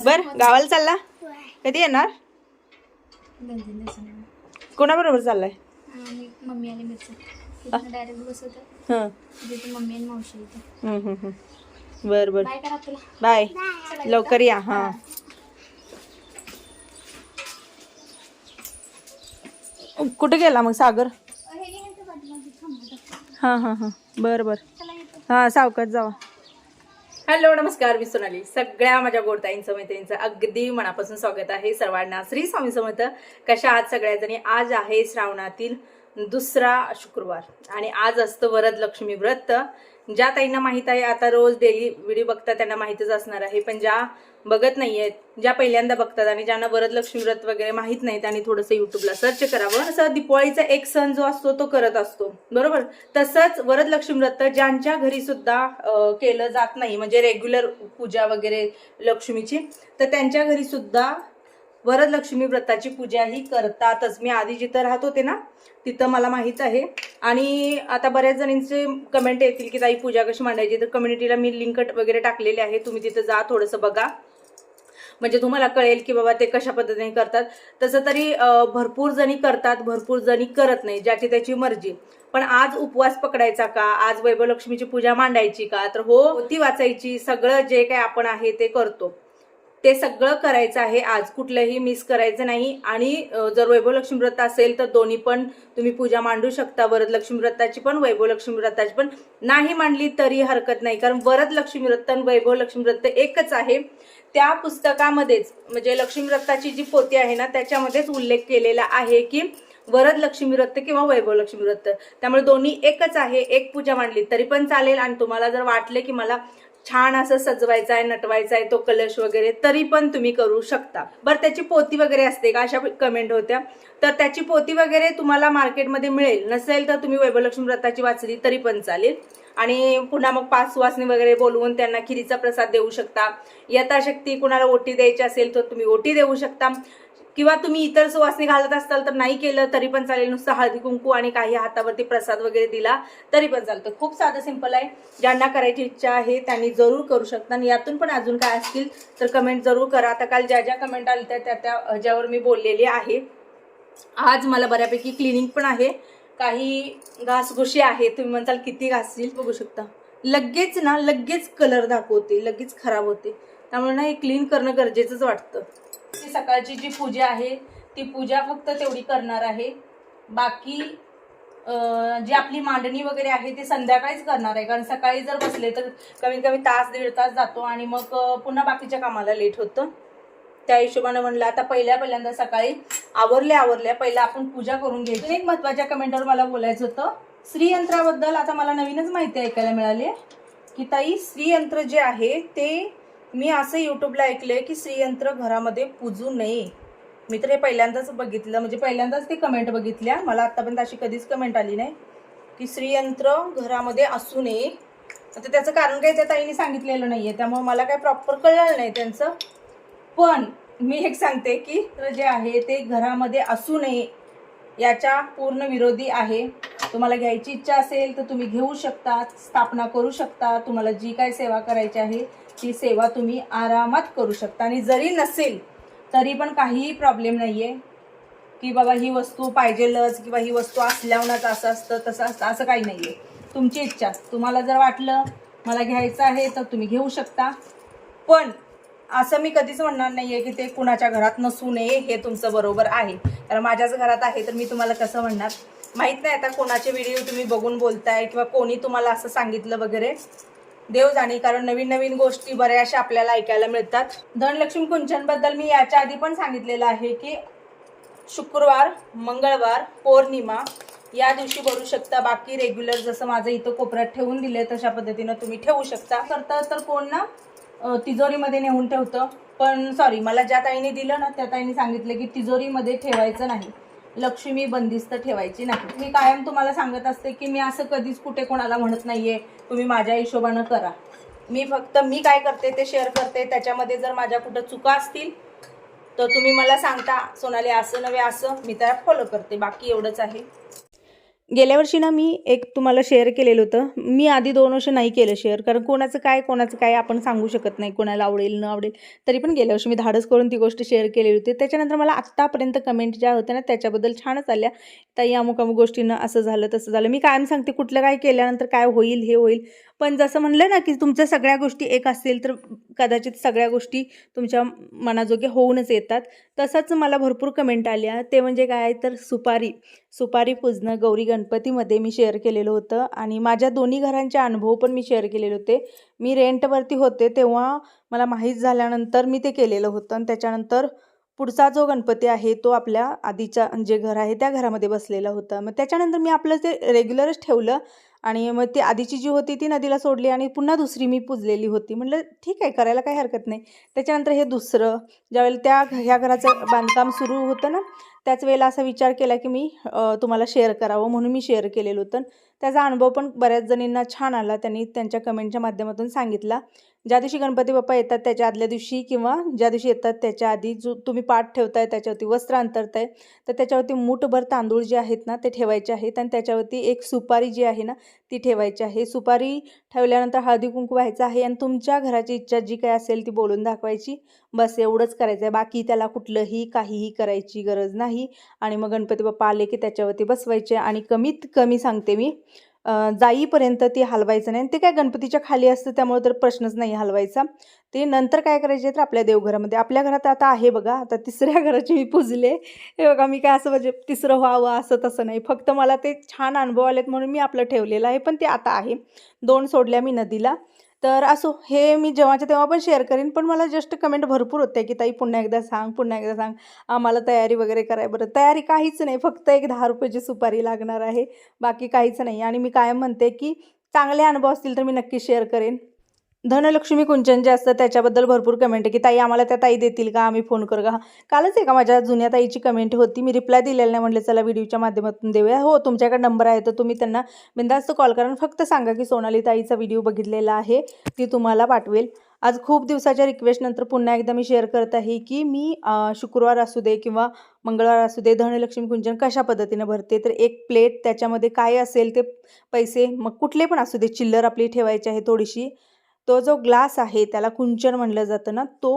बर गावाला चालला? कधी येणार? कोणाबरोबर चाललाय? आणि मम्मी आणि मिरची. तिथं डायरेक्ट बसवत. तिथे मम्मी आणि मावशी येते. बर बर. बाय लवकर या हा. कुठे गेला मग सागर? हा हा हा बर बर. हा सावकाश जावा. हॅलो नमस्कार मी सोनाली. सगळ्या माझ्या गोडताईंचं मैत्रिणींचं अगदी मनापासून स्वागत आहे सर्वांना. श्री स्वामी समर्थ कशा आज सगळ्याजणी? आज आहे श्रावणातील दुसरा शुक्रवार आणि आज असतं वरद लक्ष्मी व्रत. ज्या ताईंना माहीत आहे आता रोज डेली व्हिडिओ बघतात त्यांना माहीतच असणार आहे. पण ज्या बघत नाही आहेत ज्या पहिल्यांदा बघतात आणि ज्यांना वरद लक्ष्मी व्रत वगैरे माहीत नाही त्यांनी थोडंसं युट्यूबला सर्च करावं. असं दिपाळीचा एक सण जो असतो तो करत असतो. बरोबर? तसंच वरद लक्ष्मी व्रत ज्यांच्या घरी सुद्धा केलं जात नाही म्हणजे रेग्युलर पूजा वगैरे लक्ष्मीची तर त्यांच्या घरी सुद्धा वरदलक्ष्मी व्रताची पूजा ही करतातच. मी आधी जिथं राहत होते ना तिथं मला माहीत आहे. आणि आता बऱ्याच जणींचे कमेंट येतील की ताई पूजा कशी मांडायची? तर कम्युनिटीला मी लिंक वगैरे टाकलेले आहे तुम्ही तिथं जा थोडंसं बघा. म्हणजे तुम्हाला कळेल की बाबा ते कशा पद्धतीने करतात. तसं तरी भरपूर जणी करतात भरपूर जणी करत नाही ज्याची त्याची मर्जी. पण आज उपवास पकडायचा का? आज वैभवलक्ष्मीची पूजा मांडायची का? तर हो ती वाचायची सगळं जे काय आपण आहे ते करतो. ते सगळं करायचं आहे. आज कुठलंही मिस करायचं नाही. आणि जर वैभव लक्ष्मीव्रत असेल तर दोन्ही पण तुम्ही पूजा मांडू शकता. वरद लक्ष्मीव्रताची पण वैभव व्रताची पण. नाही मांडली तरी हरकत नाही. कारण वरद लक्ष्मीव्रत आणि वैभव लक्ष्मीव्रत एकच आहे. त्या पुस्तकामध्येच म्हणजे लक्ष्मीव्रताची जी पोती आहे ना त्याच्यामध्येच उल्लेख केलेला आहे की वरद लक्ष्मी व्रत किंवा वैभव लक्ष्मी व्रत त्यामुळे दोन्ही एकच आहे. एक पूजा मांडली तरी पण चालेल. आणि तुम्हाला जर वाटले की मला छान असं सजवायचं आहे नटवायचा आहे तो कलश वगैरे तरी पण तुम्ही करू शकता. बरं त्याची पोती वगैरे असते का? अशा कमेंट होत्या. तर त्याची पोती वगैरे तुम्हाला मार्केटमध्ये मिळेल. नसेल तर तुम्ही वैभवलक्ष्मी व्रताची वाचली तरी पण चालेल. आणि पुन्हा मग पाच सुवासनी वगैरे बोलवून त्यांना खिरीचा प्रसाद देऊ शकता. यथाशक्ती कुणाला ओटी द्यायची असेल तर तुम्ही ओटी देऊ शकता. किंवा तुम्ही इतर सुवासनी घालत असाल तर नाही केलं तरी पण चालेल. नुसतं हळदी कुंकू आणि काही हातावरती प्रसाद वगैरे दिला तरी पण चालतं. खूप साधं सिंपल आहे. ज्यांना करायची इच्छा आहे त्यांनी जरूर करू शकता. आणि यातून पण अजून काय असतील तर कमेंट जरूर करा. आता काल ज्या ज्या कमेंट आल्या त्या त्या त्या ह्याच्यावर मी बोललेली आहे. आज मला बऱ्यापैकी क्लिनिंग पण आहे. काही घासघुशी आहे. तुम्ही म्हणताल किती घासतील? बघू शकता. लगेच ना लगेच कलर दाखवते. लगेच खराब होते. त्यामुळे ना हे क्लीन करणं गरजेचंच वाटतं. ती सकाळची जी पूजा आहे ती पूजा फक्त तेवढी करणार आहे. बाकी जी आपली मांडणी वगैरे आहे ती संध्याकाळीच करणार आहे. कारण सकाळी जर बसले तर कमीत कमी तास दीड तास जातो आणि मग पुन्हा बाकीच्या कामाला लेट होतं. त्या हिशोबानं म्हणलं आता पहिल्या पहिल्यांदा सकाळी आवरल्या आवरल्या पहिला आपण पूजा करून घ्यायची. एक महत्त्वाच्या कमेंटवर मला बोलायचं होतं. श्रीयंत्राबद्दल आता मला नवीनच माहिती ऐकायला मिळाली आहे. की ताई श्रीयंत्र जे आहे ते मी असं यूटूबला ऐकलं आहे की श्रीयंत्र घरामध्ये पूजू नये. मी तर हे पहिल्यांदाच बघितलं म्हणजे पहिल्यांदाच ते कमेंट बघितल्या. मला आत्तापर्यंत अशी कधीच कमेंट आली नाही की श्रीयंत्र घरामध्ये असू नये. आता त्याचं कारण काही त्या ताईने सांगितलेलं नाही आहे त्यामुळे मला काय प्रॉपर कळलं नाही त्यांचं. पण मी एक सांगते की जे आहे ते घरामध्ये असू नये याच्या पूर्ण विरोधी आहे. तुम्हाला घ्यायची इच्छा असेल तर तुम्ही घेऊ शकता स्थापना करू शकता. तुम्हाला जी काय सेवा करायची आहे ती सेवा तुम्ही आरामात करू शकता. आणि जरी नसेल तरी पण काहीही प्रॉब्लेम नाही आहे की बाबा ही वस्तू पाहिजेलच किंवा ही वस्तू असल्यावरच असं असतं तसं असतं असं काही नाही आहे तुमची इच्छा. तुम्हाला जर वाटलं मला घ्यायचं आहे तर तुम्ही घेऊ शकता. पण असं मी कधीच म्हणणार नाही आहे की ते कुणाच्या घरात नसू नये हे तुमचं बरोबर आहे. कारण माझ्याच घरात आहे तर मी तुम्हाला कसं म्हणणार? माहीत नाही आता कोणाचे व्हिडिओ तुम्ही बघून बोलताय किंवा कोणी तुम्हाला असं सांगितलं वगैरे? देव जाणे कारण नवीन नवीन गोष्टी बऱ्याचशा आपल्याला ऐकायला मिळतात. धनलक्ष्मी कुंचनबद्दल मी याच्या आधी पण सांगितलेलं आहे की शुक्रवार मंगळवार पौर्णिमा या दिवशी भरू शकता. बाकी रेग्युलर जसं माझं इथं कोपऱ्यात ठेवून दिले तशा पद्धतीनं तुम्ही ठेवू शकता. करता तर कोण ना? तिजोरीमध्ये नेऊन ठेवतं. पण सॉरी मला ज्या ताईने दिलं ना त्या ताईने सांगितलं की तिजोरीमध्ये ठेवायचं नाही. लक्ष्मी बंदिस्त ठेवायची नाही. मी कायम तुम्हाला सांगत असते की मी असं कधीच कुठे कोणाला म्हणत नाहीये. तुम्ही माझ्या हिशोबानं करा. मी फक्त मी काय करते ते शेअर करते. त्याच्यामध्ये जर माझ्या कुठं चुका असतील तर तुम्ही मला सांगता. सोनाली असं नव्हे असं. मी त्याला फॉलो करते. बाकी एवढंच आहे. गेल्या वर्षी ना मी एक तुम्हाला शेअर केलेलं होतं. मी आधी दोन वर्ष नाही केलं शेअर कारण कोणाचं काय कोणाचं काय आपण सांगू शकत नाही. कोणाला आवडेल न आवडेल. तरी पण गेल्या वर्षी मी धाडस करून ती गोष्ट शेअर केलेली होती. त्याच्यानंतर मला आत्तापर्यंत कमेंट ज्या होत्या ना त्याच्याबद्दल छानच आल्या. ताई अमुक अमुक गोष्टीनं असं झालं तसं झालं. मी कायम सांगते कुठलं काय केल्यानंतर काय होईल हे होईल. पण जसं म्हणलं ना की तुमच्या सगळ्या गोष्टी एक असतील तर कदाचित सगळ्या गोष्टी तुमच्या मनाजोगे होऊनच येतात. तसंच मला भरपूर कमेंट आल्या. ते म्हणजे काय तर सुपारी. सुपारी पूजणं गौरी गणपतीमध्ये मी शेअर केलेलं होतं आणि माझ्या दोन्ही घरांचे अनुभव पण मी शेअर केलेले होते. मी रेंटवरती होते तेव्हा मला माहीत झाल्यानंतर मी ते केलेलं होतं आणि त्याच्यानंतर पुढचा जो गणपती आहे तो आपल्या आधीच्या जे घर आहे त्या घरामध्ये बसलेला होता. मग त्याच्यानंतर मी आपलं ते रेग्युलरच ठेवलं. आणि मग ती आधीची जी होती ती नदीला सोडली आणि पुन्हा दुसरी मी पुजलेली होती. म्हटलं ठीक आहे करायला काही हरकत नाही. त्याच्यानंतर हे दुसरं ज्यावेळेला त्या ह्या घराचं बांधकाम सुरू होतं ना त्याच वेळेला असा विचार केला की मी तुम्हाला शेअर करावं म्हणून मी शेअर केलेलं होतं. त्याचा अनुभव पण बऱ्याच जणींना छान आला. त्यांनी त्यांच्या कमेंटच्या माध्यमातून सांगितला. ज्या दिवशी गणपती बाप्पा येतात त्याच्या आदल्या दिवशी किंवा ज्या दिवशी येतात त्याच्या आधी जो तुम्ही पाठ ठेवताय त्याच्यावरती वस्त्र अंतरताय तर त्याच्यावरती मूठभर तांदूळ जे आहेत ना ते ठेवायचे आहेत. आणि त्याच्यावरती एक सुपारी जी आहे ना ती ठेवायची आहे. सुपारी ठेवल्यानंतर हळदी कुंकू व्हायचं आहे आणि तुमच्या घराची इच्छा जी काय असेल ती बोलून दाखवायची. बस एवढंच करायचं आहे. बाकी त्याला कुठलंही काहीही करायची गरज नाही. आणि मग गणपती बाप्पा आले की त्याच्यावरती बसवायचे आणि कमीत कमी सांगते मी जाईपर्यंत ते हलवायचं नाही. आणि ते काय गणपतीच्या खाली असतं त्यामुळे तर प्रश्नच नाही हलवायचा. ते नंतर काय करायचे तर आपल्या देवघरामध्ये. आपल्या घरात आता आहे बघा आता तिसऱ्या घराची मी पुजले. हे बघा मी काय असं म्हणजे तिसरं व्हावं असं तसं नाही. फक्त मला ते छान अनुभव आलेत म्हणून मी आपलं ठेवलेलं आहे पण ते आता आहे. दोन सोडल्या मी नदीला. तर असो हे मी जेव्हाच्या तेव्हा पण शेअर करेन पण मला जस्ट कमेंट भरपूर होते की ताई पुन्हा एकदा सांग पुन्हा एकदा सांग. आम्हाला तयारी वगैरे कराय बरं. तयारी काहीच नाही फक्त एक दहा रुपयाची सुपारी लागणार आहे बाकी काहीच नाही. आणि मी कायम म्हणते की चांगले अनुभव असतील तर मी नक्की शेअर करेन. धनलक्ष्मी कुंचन जे असतं त्याच्याबद्दल भरपूर कमेंट आहे की ताई आम्हाला त्या ताई देतील का? आम्ही फोन करू का? कालच आहे का माझ्या जुन्या ताईची कमेंट होती? मी रिप्लाय दिलेला नाही म्हटलं चला व्हिडिओच्या माध्यमातून देऊया. हो तुमच्याकडे नंबर आहे तर तुम्ही त्यांना बिंदास्त कॉल करा आणि फक्त सांगा की सोनाली ताईचा व्हिडिओ बघितलेला आहे ती तुम्हाला पाठवेल. आज खूप दिवसाच्या रिक्वेस्टनंतर पुन्हा एकदा मी शेअर करत आहे की मी शुक्रवार असू दे किंवा मंगळवार असू दे धनलक्ष्मी कुंजन कशा पद्धतीनं भरते तर एक प्लेट त्याच्यामध्ये काय असेल ते पैसे मग कुठले पण असू दे चिल्लर आपली ठेवायची आहे थोडीशी तो जो ग्लास आहे त्याला कुंचन म्हणलं जातं ना तो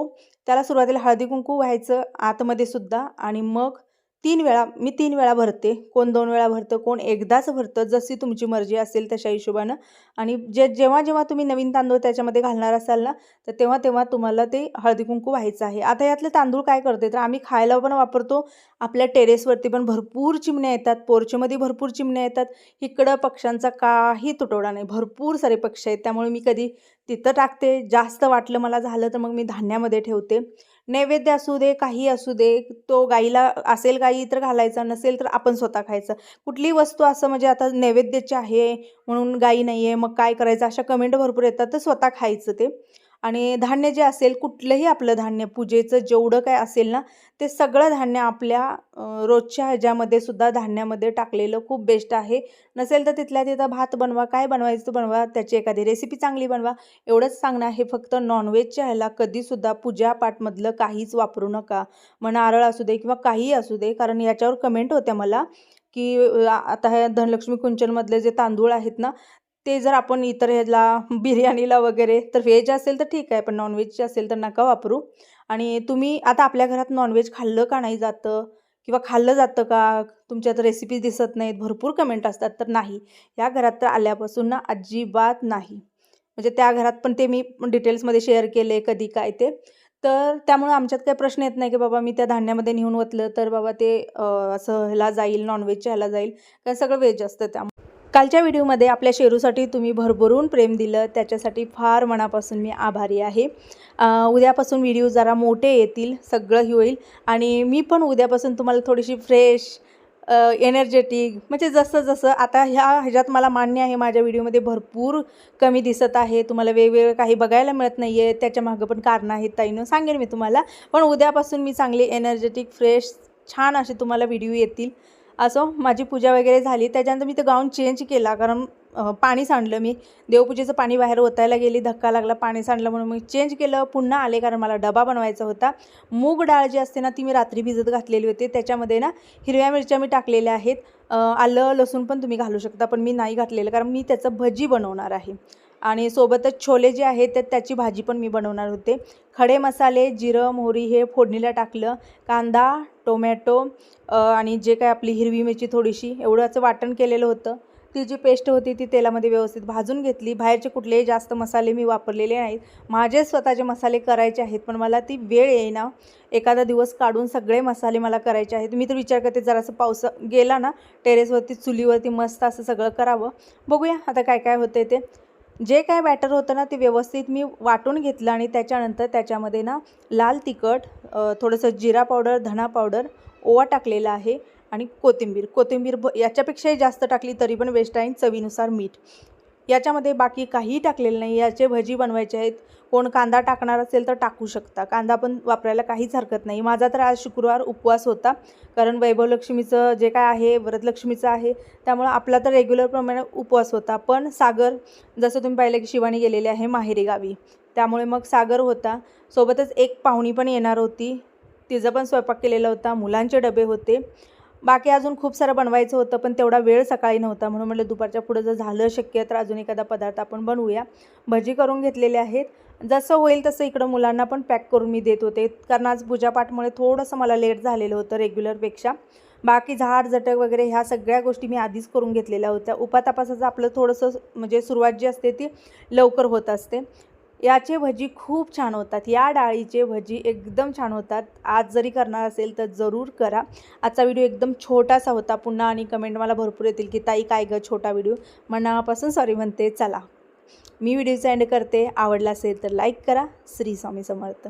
त्याला सुरुवातीला हळदी कुंकू व्हायचं आतमध्ये सुद्धा आणि मग तीन वेळा मी तीन वेळा भरते. कोण दोन वेळा भरतं कोण एकदाच भरतं. जशी तुमची मर्जी असेल तशा हिशोबानं. आणि जे जेव्हा जेव्हा तुम्ही नवीन तांदूळ त्याच्यामध्ये घालणार असाल ना तर तेव्हा तेव्हा तुम्हाला ते हळदी कुंकू व्हायचं आहे. आता यातले तांदूळ काय करते? तर आम्ही खायला पण वापरतो. आपल्या टेरेसवरती पण भरपूर चिमण्या येतात. पोर्चेमध्ये भरपूर चिमण्या येतात. इकडं पक्ष्यांचा काही तुटवडा नाही. भरपूर सारे पक्षी आहेत. त्यामुळे मी कधी तिथं टाकते. जास्त वाटलं मला झालं तर मग मी धान्यामध्ये ठेवते. नैवेद्य असू दे काही असू दे तो गाईला असेल गाई तर घालायचा नसेल तर आपण स्वतः खायचं. कुठली वस्तू असं म्हणजे आता नैवेद्याची आहे म्हणून गाई नाही आहे मग काय करायचं? अशा कमेंट भरपूर येतात तर स्वतः खायचं ते. आणि धान्य जे असेल कुठलंही आपलं धान्य पूजेचं जेवढं काय असेल ना ते सगळं धान्य आपल्या रोजच्या ह्याच्यामध्ये सुद्धा धान्यामध्ये टाकलेलं खूप बेस्ट आहे. नसेल तर तिथल्या तिथं भात बनवा काय बनवायचं बनवा त्याची एखादी रेसिपी चांगली बनवा. एवढंच सांगणं आहे फक्त नॉनव्हेजच्या ह्याला कधीसुद्धा पूजापाठमधलं काहीच वापरू नका. मग नारळ असू दे किंवा काहीही असू दे कारण याच्यावर कमेंट होत्या मला की आता ह्या धनलक्ष्मी कुंचनमधले जे तांदूळ आहेत ना ते जर आपण इतर ह्याला बिर्याणीला वगैरे तर व्हेज असेल तर ठीक आहे पण नॉनव्हेजचे असेल तर नका वापरू. आणि तुम्ही आता आपल्या घरात नॉनव्हेज खाल्लं का नाही जातं? किंवा खाल्लं जातं का? तुमच्यात रेसिपीज दिसत नाहीत भरपूर कमेंट असतात तर नाही. या घरात तर आल्यापासून ना अजिबात नाही. म्हणजे त्या घरात पण ते मी डिटेल्समध्ये शेअर केले कधी काय ते. तर त्यामुळे आमच्यात काही प्रश्न येत नाही की बाबा मी त्या धान्यामध्ये नेऊन ओतलं तर बाबा ते असं ह्याला जाईल नॉनव्हेजच्या ह्याला जाईल. कारण सगळं व्हेज असतं त्यामुळे. कालच्या व्हिडिओमध्ये आपल्या शेरूसाठी तुम्ही भरभरून प्रेम दिलं. त्याच्यासाठी फार मनापासून मी आभारी आहे. उद्यापासून व्हिडिओ जरा मोठे येतील सगळंही होईल. आणि मी पण उद्यापासून तुम्हाला थोडीशी फ्रेश एनर्जेटिक म्हणजे जसं जसं आता ह्या ह्याच्यात मला मान्य आहे माझ्या व्हिडिओमध्ये भरपूर कमी दिसत आहे. तुम्हाला वेगवेगळं काही बघायला मिळत नाही आहे त्याच्या मागं पण कारणं आहेत ताईनं सांगेन मी तुम्हाला. पण उद्यापासून मी चांगली एनर्जेटिक फ्रेश छान असे तुम्हाला व्हिडिओ येतील. असो माझी पूजा वगैरे झाली. त्याच्यानंतर मी तो गाऊन चेंज केला. कारण पाणी सांडलं मी. देवपूजेचं पाणी बाहेर ओतायला गेली धक्का लागला पाणी सांडलं म्हणून मी चेंज केलं. पुन्हा आले कारण मला डबा बनवायचा होता. मूग डाळ जी असते ना ती मी रात्री भिजत घातलेली होती. त्याच्यामध्ये ना हिरव्या मिरच्या मी टाकलेल्या आहेत. आलं लसूण पण तुम्ही घालू शकता पण मी नाही घातलेलं. कारण मी त्याचं भजी बनवणार आहे. आणि सोबतच छोले जे आहेत तर त्याची भाजी पण मी बनवणार होते. खडे मसाले जिरं मोहरी हे फोडणीला टाकलं. कांदा टोमॅटो आणि जे काय आपली हिरवी मिरची थोडीशी एवढंचं वाटण केलेलं होतं. ती जी पेस्ट होती ती तेलामध्ये व्यवस्थित भाजून घेतली. बाहेरचे कुठलेही जास्त मसाले मी वापरलेले नाहीत. माझे स्वतःचे मसाले करायचे आहेत पण मला ती वेळ येईना. एखादा दिवस काढून सगळे मसाले मला करायचे आहेत. मी तर विचार करते जरासं पाऊस गेला ना टेरेसवरती चुलीवरती मस्त असं सगळं करावं. बघूया आता काय काय होतं ते. जे काय बॅटर होतं ना ते व्यवस्थित मी वाटून घेतलं आणि त्याच्यानंतर त्याच्यामध्ये ना लाल तिखट थोडंसं जिरा पावडर धणा पावडर ओवा टाकलेला आहे आणि कोथिंबीर. कोथिंबीर भ याच्यापेक्षाही जास्त टाकली तरी पण वेस्ट आहे चवीनुसार मीठ. याच्यामध्ये बाकी काहीही टाकलेलं नाही. याचे भजी बनवायचे आहेत. कोण कांदा टाकणार असेल तर टाकू शकता. कांदा पण वापरायला काहीच हरकत नाही. माझा तर आज शुक्रवार उपवास होता. कारण वैभवलक्ष्मीचं जे काय आहे व्रतलक्ष्मीचं आहे त्यामुळं आपला तर रेग्युलरप्रमाणे उपवास होता. पण सागर जसं तुम्ही पाहिलं की शिवानी गेलेली आहे माहेरी गावी. त्यामुळे मग सागर होता. सोबतच एक पाहुणी पण येणार होती. तिचं पण स्वयंपाक केलेला होता. मुलांचे डबे होते. बाकी अजून खूप सारं बनवायचं होतं पण तेवढा वेळ सकाळी नव्हता. म्हणून म्हटलं दुपारच्या पुढं जर झालं शक्य तर अजून एखादा पदार्थ आपण बनवूया. भजी करून घेतलेले आहेत. जसं होईल तसं इकडं मुलांना पण पॅक करून मी देत होते. कारण आज पूजापाठमुळे थोडंसं मला लेट झालेलं होतं रेग्युलरपेक्षा. बाकी झाड झटक वगैरे ह्या सगळ्या गोष्टी मी आधीच करून घेतलेल्या होत्या. उपातापासाचं आपलं थोडंसं म्हणजे सुरुवात जी असते ती लवकर होत असते. याचे भजी खूप छान होतात. या डाळीचे भजी एकदम छान होतात. आज जरी करणार असेल तर जरूर करा. आजचा व्हिडिओ एकदम छोटासा होता. पुन्हा आणि कमेंट मला भरपूर येतील की ताई काय गं? छोटा व्हिडिओ. मनापासून सॉरी म्हणते. चला. मी व्हिडिओचा एंड करते. आवडला असेल तर लाईक करा. श्री स्वामी समर्थ.